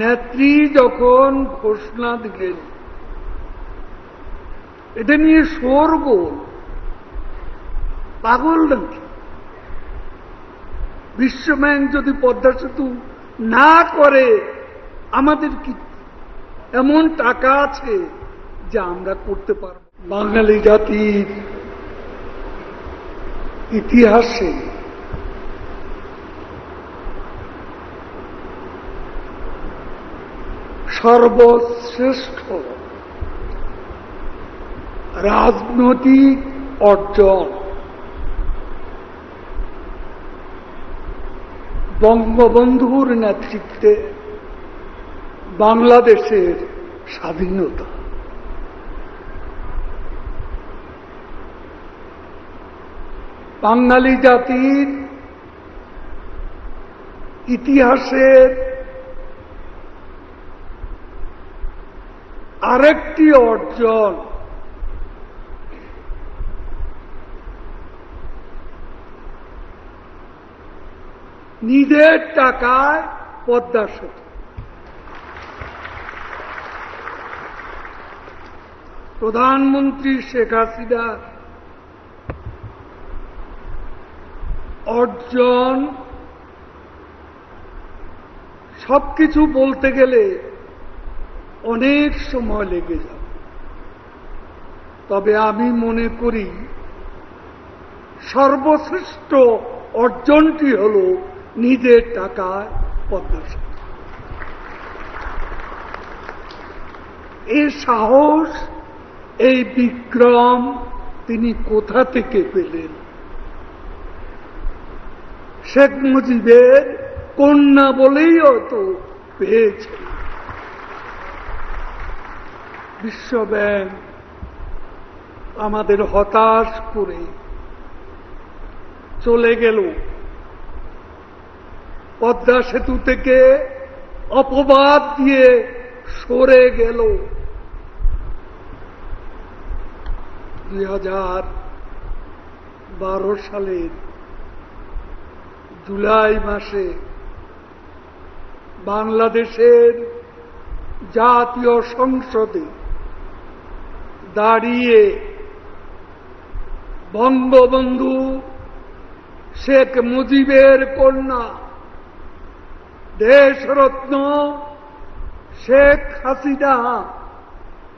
নেত্রী যখন ঘোষণা দিলেন, এটা নিয়ে শোরগোল পাগল নাকি? বিশ্বব্যাংক যদি পদ্মা সেতু না করে, আমাদের কি এমন টাকা আছে যা আমরা করতে পারব? বাঙালি জাতির ইতিহাসে সর্বশ্রেষ্ঠ রাজনৈতিক অর্জন। বঙ্গবন্ধুর নেতৃত্বে বাংলাদেশের স্বাধীনতা। বাঙালি জাতির ইতিহাসের আরেকটি অর্জন। নিজের টাকায় পদ্মা সেতু। প্রধানমন্ত্রী শেখ হাসিনা অর্জন সবকিছু বলতে গেলে অনেক সময় লেগে যাবে। তবে আমি মনে করি, সর্বশ্রেষ্ঠ অর্জনটি হল নিজের টাকায় পদ্মা এই সাহস, এই বিক্রম তিনি কোথা থেকে পেলেন? শেখ মুজিবের কন্যা বলেই হয়তো পেয়েছেন। বিশ্বব্যাংক আমাদের হতাশ করে চলে গেল। পদ্মা সেতু থেকে অপবাদ দিয়ে সরে গেল। দুই হাজার বারো সালের জুলাই মাসে বাংলাদেশের জাতীয় সংসদে দাঁড়িয়ে বঙ্গবন্ধু শেখ মুজিবের কন্যা দেশরত্ন শেখ হাসিনা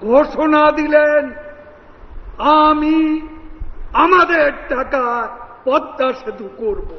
ঘোষণা দিলেন, আমি আমাদের টাকা পদ্মা সেতু করব।